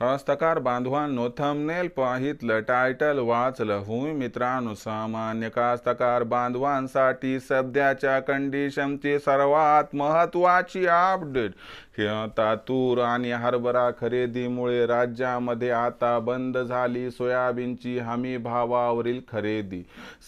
कास्तकार बांधवांनो thumbnail पाहितलं title वाचलं हुई मित्रांनो सामान्य कास्तकार बांधवांसाठी सध्याच्या कंडिशनची सर्वात महत्त्वाची अपडेट की आता तूर आणि हरभरा खरेदीमुळे राज्यामध्ये आता बंद झाली सोयाबीनची हमी भावावरील खरेदी.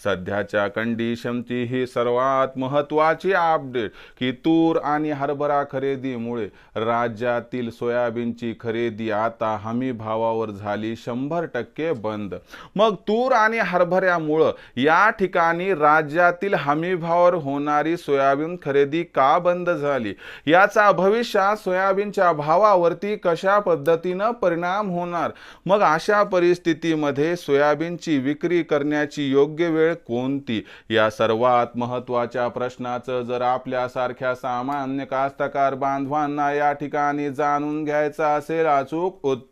सध्याच्या कंडिशनची ही सर्वात महत्त्वाची अपडेट की तूर आणि हरभरा खरेदीमुळे राज्यातील सोयाबीनची खरेदी आता हमी भावावर झाली शंभर टक्के बंद. मग तूर आणि हरभऱ्यामुळं या ठिकाणी राज्यातील हमीभावावर होणारी सोयाबीन खरेदी का बंद झाली? याचा भविष्यात सोयाबीनच्या भावावरती कशा पद्धतीनं परिणाम होणार? मग अशा परिस्थितीमध्ये सोयाबीनची विक्री करण्याची योग्य वेळ कोणती? या सर्वात महत्त्वाच्या प्रश्नाचं जर आपल्यासारख्या सामान्य कास्तकार बांधवांना या ठिकाणी जाणून घ्यायचं असेल अचूक उत्तर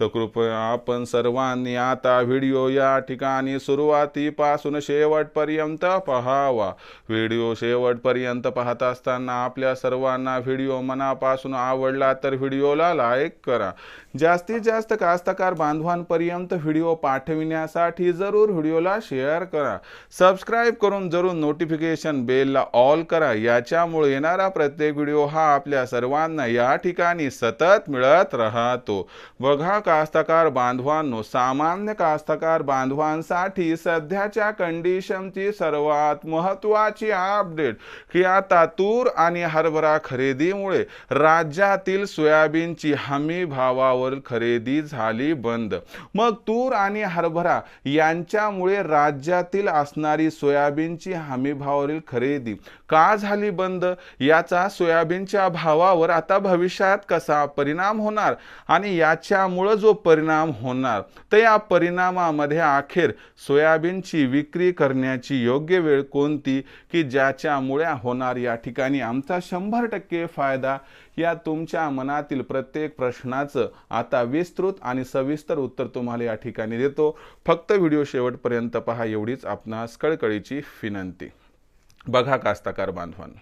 तर कृपया आपण सर्वांनी आता व्हिडिओ या ठिकाणी सुरुवातीपासून शेवटपर्यंत पहावा. व्हिडिओ शेवटपर्यंत पाहत असताना आपल्या सर्वांना व्हिडिओ मनापासून आवडला तर व्हिडिओला लाईक करा. जास्तीत जास्त कास्तकार बांधवांपर्यंत व्हिडिओ पाठविण्यासाठी जरूर व्हिडिओला शेअर करा. सबस्क्राईब करून जरूर नोटिफिकेशन बेलला ऑल करा. याच्यामुळे येणारा प्रत्येक व्हिडिओ हा आपल्या सर्वांना या ठिकाणी सतत मिळत राहतो. बघा कास्तकार बांधवांनो सामान्य कास्तकार बांधवांसाठी सध्याच्या कंडिशनची सर्वात महत्त्वाची अपडेट की आता तूर आणि हरभरा खरेदीमुळे राज्यातील सोयाबीनची हमी भावावर खरेदी झाली बंद. मग तूर आणि हरभरा यांच्यामुळे राज्यातील असणारी सोयाबीनची हमी भावावरील खरेदी का झाली बंद? याचा सोयाबीनच्या भावावर आता भविष्यात कसा परिणाम होणार? आणि याच्यामुळं जो परिणाम होणार तर या परिणामामध्ये अखेर सोयाबीनची विक्री करण्याची योग्य वेळ कोणती? की ज्याच्यामुळे होणार या ठिकाणी आमचा शंभर टक्के फायदा? या तुमच्या मनातील प्रत्येक प्रश्नाचं आता विस्तृत आणि सविस्तर उत्तर तुम्हाला या ठिकाणी देतो. फक्त व्हिडिओ शेवटपर्यंत पहा एवढीच आपणास कळकळीची विनंती. बघा कास्ताकार बांधवांना.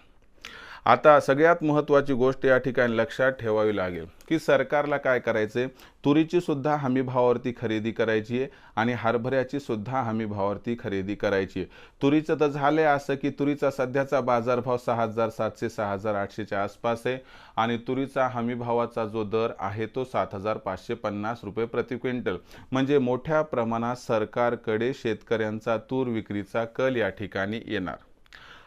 आता सगळ्यात महत्त्वाची गोष्ट या ठिकाणी लक्षात ठेवावी लागेल की सरकारला काय करायचे? तुरीची सुद्धा हमी भावावरती खरेदी करायची आहे आणि हरभऱ्याची सुद्धा हमी भावावरती खरेदी करायची आहे. तुरीचं तर झालंय असं की तुरीचा सध्याचा बाजारभाव सहा हजार सातशे सहा हजार आठशेच्या आसपास आहे आणि तुरीचा हमी भावाचा जो दर आहे तो सात हजार पाचशे पन्नास रुपये प्रति क्विंटल. म्हणजे मोठ्या प्रमाणात सरकारकडे शेतकऱ्यांचा तूर विक्रीचा कल या ठिकाणी येणार.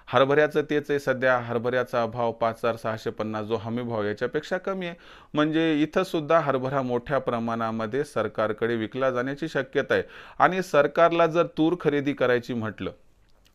हरभऱ्याचं तेच आहे सध्या हरभऱ्याचा भाव पाच हजार सहाशे पन्नास जो हमी भाव याच्यापेक्षा कमी आहे. म्हणजे इथं सुद्धा हरभरा मोठ्या प्रमाणामध्ये सरकारकडे विकला जाण्याची शक्यता आहे. आणि सरकारला जर तूर खरेदी करायची म्हटलं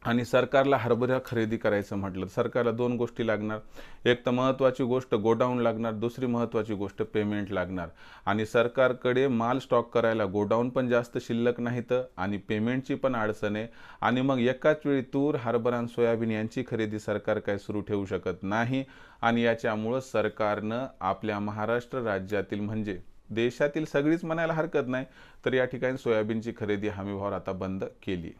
आणि सरकारला हरभरा खरेदी करायचं म्हटलं. सरकारला दोन गोष्टी लागणार. एक तर महत्त्वाची गोष्ट गोडाऊन लागणार दुसरी महत्त्वाची गोष्ट पेमेंट लागणार. आणि सरकारकडे माल स्टॉक करायला गोडाऊन पण जास्त शिल्लक नाहीत आणि पेमेंटची पण अडचण आहे. आणि मग एकाच वेळी तूर हरभरा आणि सोयाबीन यांची खरेदी सरकार काय सुरू ठेवू शकत नाही? आणि याच्यामुळं सरकारनं आपल्या महाराष्ट्र राज्यातील म्हणजे देशातील सगळीच म्हणायला हरकत नाही. तर या ठिकाणी सोयाबीनची खरेदी हमीभावर आता बंद केली.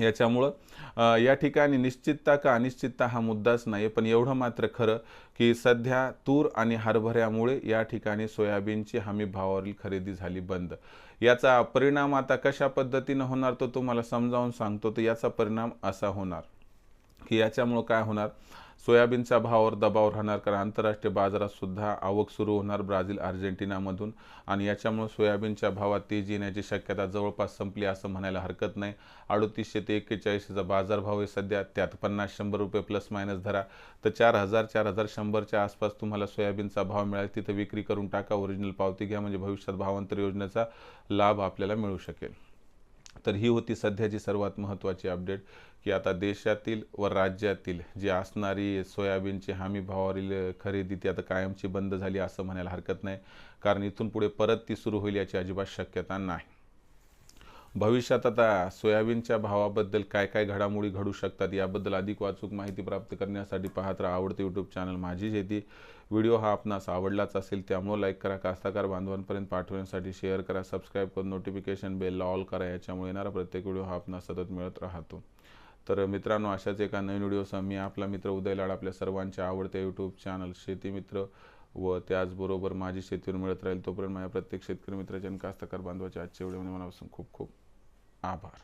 याच्यामुळं या ठिकाणी निश्चितता का अनिश्चितता हा मुद्दाच नाही पण एवढं मात्र खरं की सध्या तूर आणि हरभऱ्यामुळे या ठिकाणी सोयाबीनची हमी भावावरील खरेदी झाली बंद. याचा परिणाम आता कशा पद्धतीनं होणार तो तुम्हाला समजावून सांगतो. तर याचा परिणाम असा होणार की याच्यामुळं काय होणार? सोयाबीनच्या भावावर दबाव राहणार कारण आंतरराष्ट्रीय बाजारात सुद्धा आवक सुरू होणार ब्राझील अर्जेंटिनामधून. आणि याच्यामुळे सोयाबीनच्या भावात तेजी येण्याची शक्यता जवळपास संपली असं म्हणायला हरकत नाही. अडतीसशे ते एक्केचाळीसचा बाजारभाव आहे सध्या. त्यात पन्नास शंभर रुपये प्लस मायनस धरा. तर चार हजार चार हजार शंभरच्या आसपास तुम्हाला सोयाबीनचा भाव मिळाला. तिथं विक्री करून टाका. ओरिजिनल पावती घ्या. म्हणजे भविष्यात भावांतर योजनेचा लाभ आपल्याला मिळू शकेल. तर ही होती सध्याची सर्वात महत्त्वाची अपडेट की आता देशातील व राज्यातील जी असणारी सोयाबीनची हमी भावावरील खरेदी ती आता कायमची बंद झाली असं म्हणायला हरकत नाही. कारण इथून पुढे परत ती सुरू होईल याची अजिबात शक्यता नाही. भविष्यात आता सोयाबीनच्या भावाबद्दल काय काय घडामोडी घडू शकतात याबद्दल अधिक वाचूक माहिती प्राप्त करण्यासाठी पाहत राहा आवडते यूट्यूब चॅनल माझी शेती. व्हिडिओ हा आपणास आवडलाच असेल त्यामुळे लाईक करा कास्ताकार बांधवांपर्यंत पाठवण्यासाठी शेअर करा सबस्क्राईब करून नोटिफिकेशन बेलला ऑल करा याच्यामुळे येणारा प्रत्येक व्हिडिओ हा आपणास सतत मिळत राहतो. तर मित्रांनो अशाच एका नवीन व्हिडिओसह मी आपला मित्र उदय लाड आपल्या सर्वांचे आवडते यूट्यूब चॅनल शेती मित्र व त्याचबरोबर माझी शेतीवर मिळत राहील तोपर्यंत माझ्या प्रत्येक शेतकरी मित्राच्या आणि कास्तकार बांधवाच्या आजच्या व्हिडिओमध्ये मनापासून खूप खूप Arbejde.